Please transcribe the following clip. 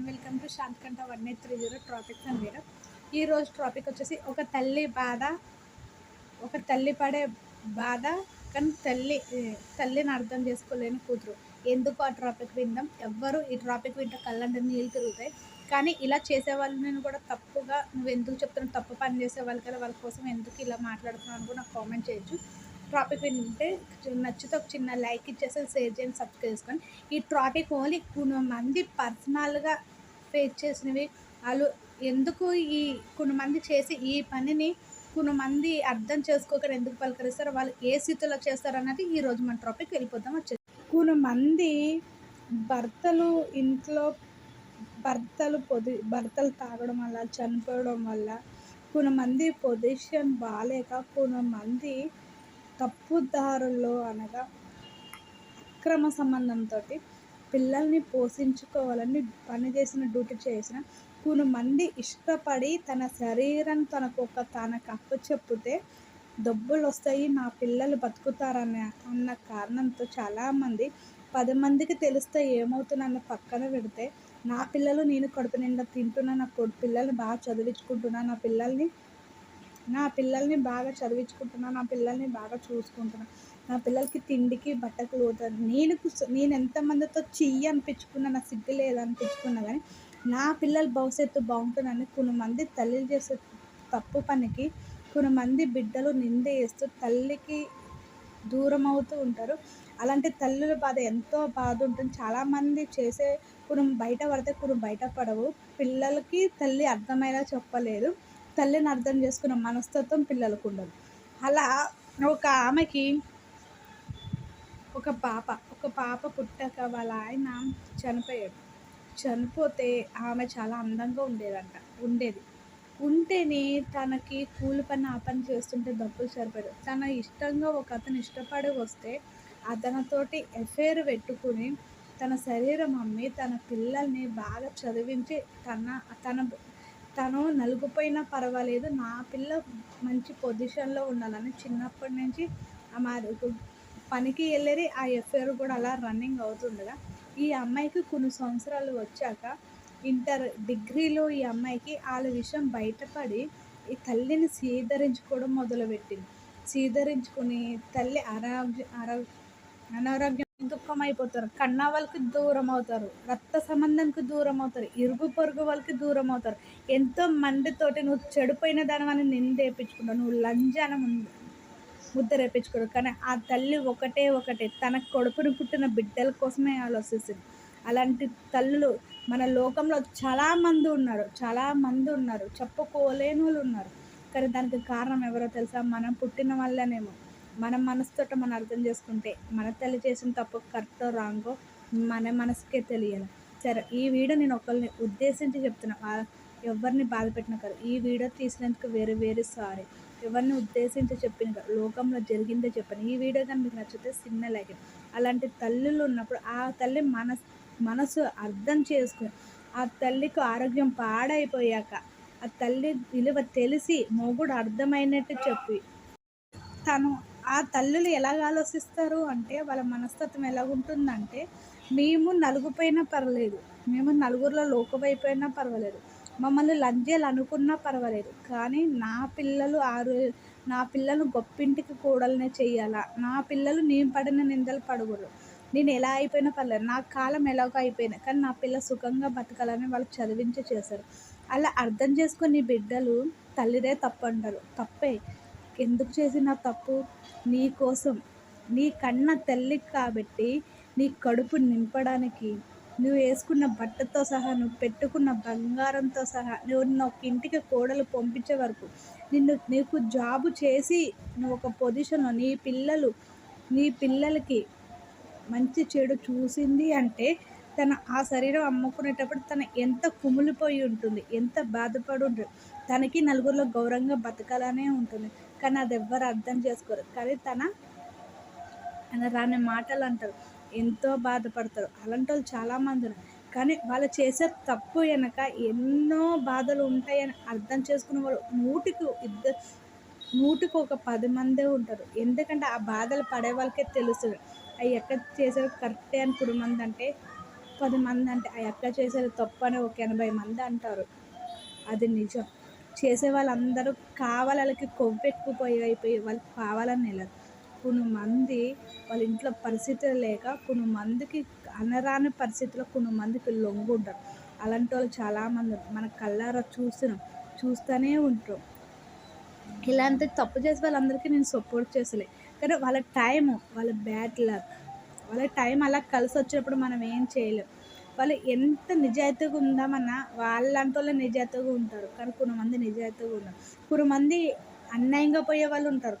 And welcome to శాంతికంఠ one eight three zero traffics and మీరు ఈరోజు traffic వచ్చేసి ఒక తల్లి బాధ ఒక తల్లి పడే బాధ కానీ తల్లి తల్లిని అర్థం చేసుకోలేని కూతురు. ఎందుకు ఆ ట్రాఫిక్ విందాం? ఎవ్వరు ఈ ట్రాఫిక్ వింటే కళ్ళంటే నీళ్ళు తిరుగుతాయి. కానీ ఇలా చేసే వాళ్ళని కూడా తప్పుగా నువ్వు ఎందుకు చెప్తున్నావు? తప్పు పని చేసే వాళ్ళు కదా వాళ్ళ కోసం ఎందుకు ఇలా మాట్లాడుతున్నావు అని కూడా నాకు కామెంట్ చేయొచ్చు. ట్రాఫిక్ వింటే నచ్చితే ఒక చిన్న లైక్ ఇచ్చేసి షేర్ చేయండి సబ్స్క్రైబ్ చేసుకొని ఈ ట్రాఫిక్ ఓన్లీ కొంతమంది పర్సనల్గా ఫేస్ చేసినవి. వాళ్ళు ఎందుకు ఈ కొంతమంది చేసి ఈ పనిని కొంతమంది అర్థం చేసుకోకుండా ఎందుకు పలకరిస్తారో వాళ్ళు ఏ స్థితిలో చేస్తారు అన్నది ఈరోజు మన టాపిక్ వెళ్ళిపోతాం వచ్చేది కొంతమంది భర్తలు ఇంట్లో భర్తలు పొది భర్తలు తాగడం వల్ల చనిపోవడం వల్ల కొంతమంది పొజిషన్ బాగాలేక కొంతమంది తప్పుదారుల్లో అనగా అక్రమ సంబంధంతో పిల్లల్ని పోషించుకోవాలని పని చేసిన డ్యూటీ చేసిన కొంతమంది ఇష్టపడి తన శరీరం తనకు ఒక తనకు అప్పు చెప్తే డబ్బులు వస్తాయి నా పిల్లలు బతుకుతారనే అన్న కారణంతో చాలామంది పది మందికి తెలిస్తే ఏమవుతుందన్న పక్కన పెడితే నా పిల్లలు నేను కడుపు నిండా తింటున్నా నా కొడు పిల్లల్ని బాగా చదివించుకుంటున్నా నా పిల్లల్ని నా పిల్లల్ని బాగా చదివించుకుంటున్నా నా పిల్లల్ని బాగా చూసుకుంటున్నా నా పిల్లలకి తిండికి బట్టకు లోతాను నేను నేను ఎంతమందితో చెయ్యి అనిపించుకున్నా నా సిగ్గు లేదనిపించుకున్నా కానీ నా పిల్లల భవిష్యత్తు బాగుంటుందని కొంతమంది తల్లిలు చేసే తప్పు పనికి కొంతమంది బిడ్డలు నింద వేస్తూ తల్లికి దూరం అవుతూ ఉంటారు. అలాంటి తల్లుల బాధ ఎంతో బాధ ఉంటుంది. చాలామంది చేసే కొన్ని బయట పడితే కొన్ని బయట పడవు. పిల్లలకి తల్లి అర్థమయ్యేలా చెప్పలేదు. తల్లిని అర్థం చేసుకున్న మనస్తత్వం పిల్లలకు ఉండదు. అలా ఒక ఆమెకి ఒక పాప ఒక పాప పుట్టాక వాళ్ళ ఆయన చనిపోయాడు. చనిపోతే ఆమె చాలా అందంగా ఉండేదంట ఉండేది. ఉంటేనే తనకి కూలి పని ఆ పని చేస్తుంటే డబ్బులు సరిపోయాడు తన ఇష్టంగా ఒక అతను ఇష్టపడి వస్తే అతనితోటి ఎఫైర్ పెట్టుకుని తన శరీరం అమ్మి తన పిల్లల్ని బాగా చదివించి తన తన తను నలుగుపోయినా పర్వాలేదు. నా పిల్ల మంచి పొజిషన్లో ఉండాలని చిన్నప్పటి నుంచి ఆమె పనికి వెళ్ళేది ఆ ఎఫ్ఐఆర్ కూడా అలా రన్నింగ్ అవుతుండగా ఈ అమ్మాయికి కొన్ని సంవత్సరాలు వచ్చాక ఇంటర్ డిగ్రీలో ఈ అమ్మాయికి వాళ్ళ విషయం బయటపడి ఈ తల్లిని సీదరించుకోవడం మొదలుపెట్టింది. సీదరించుకుని తల్లి అనారోగ్య అనారోగ్యం దుఃఖం అయిపోతారు కన్న వాళ్ళకి దూరం అవుతారు రక్త సంబంధంకి దూరం అవుతారు ఇరుగు పొరుగు వాళ్ళకి దూరం అవుతారు ఎంతో మందితోటి నువ్వు చెడిపోయిన దాని నిందేపించుకుంటావు నువ్వు లంజాన ముద్ద రేపించుకోడు కానీ ఆ తల్లి ఒకటే ఒకటే తన కొడుకుని పుట్టిన బిడ్డల కోసమే ఆలోచిస్తుంది. అలాంటి తల్లులు మన లోకంలో చాలామంది ఉన్నారు. చాలామంది ఉన్నారు. చెప్పుకోలేని వాళ్ళు ఉన్నారు. కానీ దానికి కారణం ఎవరో తెలుసా? మనం పుట్టిన వల్లనేమో మన మనసుతోట మనం అర్థం చేసుకుంటే మన తల్లి చేసిన తప్పు కరెక్టో రాంగో మన మనసుకే తెలియాలి. సరే ఈ వీడియో నేను ఒకరిని ఉద్దేశించి చెప్తున్నా. ఎవరిని బాధ పెట్టిన కాదు ఈ వీడియో తీసినందుకు వేరే వేరే సారీ. ఎవరిని ఉద్దేశించి చెప్పిన కాదు లోకంలో జరిగిందే చెప్పాను. ఈ వీడియో కానీ మీకు నచ్చితే సిన్న లైక్ అలాంటి తల్లులు ఉన్నప్పుడు ఆ తల్లి మనస్ మనసు అర్థం చేసుకుని ఆ తల్లికి ఆరోగ్యం పాడైపోయాక ఆ తల్లి విలువ తెలిసి మొగుడు అర్థమైనట్టు చెప్పి తను ఆ తల్లులు ఎలాగ ఆలోచిస్తారు అంటే వాళ్ళ మనస్తత్వం ఎలాగుంటుందంటే మేము నలుగుపోయినా పర్వాలేదు. మేము నలుగురిలో లోకమైపోయినా పర్వాలేదు. మమ్మల్ని లంజేలు అనుకున్నా పర్వాలేదు. కానీ నా పిల్లలు ఆరు నా పిల్లలు గొప్పింటికి కూడలనే చెయ్యాలా? నా పిల్లలు నేను పడిన నిందలు పడకూడదు. నేను ఎలా అయిపోయినా పర్లేదు నా కాలం ఎలాగో అయిపోయినా కానీ నా పిల్ల సుఖంగా బతకాలని వాళ్ళు చదివించి చేశారు. అలా అర్థం చేసుకుని బిడ్డలు తల్లిదే తప్పు అంటారు తప్పే. ఎందుకు చేసిన తప్పు? నీ కోసం నీ కన్న తల్లి కాబట్టి నీ కడుపు నింపడానికి. నువ్వు వేసుకున్న బట్టతో సహా నువ్వు పెట్టుకున్న బంగారంతో సహా నువ్వు ఒక ఇంటికి కోడలు పంపించే వరకు నిన్ను నీకు జాబు చేసి నువ్వు ఒక పొజిషన్లో నీ పిల్లలు నీ పిల్లలకి మంచి చెడు చూసింది అంటే తన ఆ శరీరం అమ్ముకునేటప్పుడు తన ఎంత కుమిలిపోయి ఉంటుంది ఎంత బాధపడి ఉంటుంది తనకి నలుగురిలో గౌరవంగా బతకాలనే ఉంటుంది. కానీ అది ఎవ్వరు అర్థం చేసుకోరు. కానీ తన రాని మాటలు అంటారు. ఎంతో బాధపడతారు. అలాంటి వాళ్ళు చాలామంది ఉన్నారు. కానీ వాళ్ళు చేసే తప్పు వెనక ఎన్నో బాధలు ఉంటాయని అర్థం చేసుకునే వాళ్ళు నూటికి ఇద్దరు నూటికి ఒక పది మందే ఉంటారు. ఎందుకంటే ఆ బాధలు పడే వాళ్ళకే తెలుస్తుంది. అవి ఎక్కడ చేసారు కరెక్టే అని కుటుంబం అంటే పది మంది అంటే ఆ అక్క చేసేది తప్పు అని ఒక ఎనభై మంది అంటారు. అది నిజం. చేసే వాళ్ళందరూ కావాలకి కొవ్వు అయిపోయి వాళ్ళకి కావాలని లేదు కొన్ని మంది వాళ్ళ ఇంట్లో పరిస్థితులు లేక కొన్ని మందికి అనరాని పరిస్థితుల్లో కొన్ని మందికి లొంగుంటారు అలాంటి వాళ్ళు చాలామంది మన కళ్ళారా చూస్తున్నాం చూస్తూనే ఉంటాం ఇలాంటి తప్పు చేసే వాళ్ళందరికీ నేను సపోర్ట్ చేసలే కానీ వాళ్ళ టైము వాళ్ళ బ్యాడ్ లక్ వాళ్ళ టైం అలా కలిసి వచ్చినప్పుడు మనం ఏం చేయలేం. వాళ్ళు ఎంత నిజాయితీగా ఉందామన్నా వాళ్ళంటి వాళ్ళు నిజాయితీగా ఉంటారు. కానీ కొంతమంది నిజాయితీగా ఉండరు. కొంతమంది అన్యాయంగా పోయే వాళ్ళు ఉంటారు.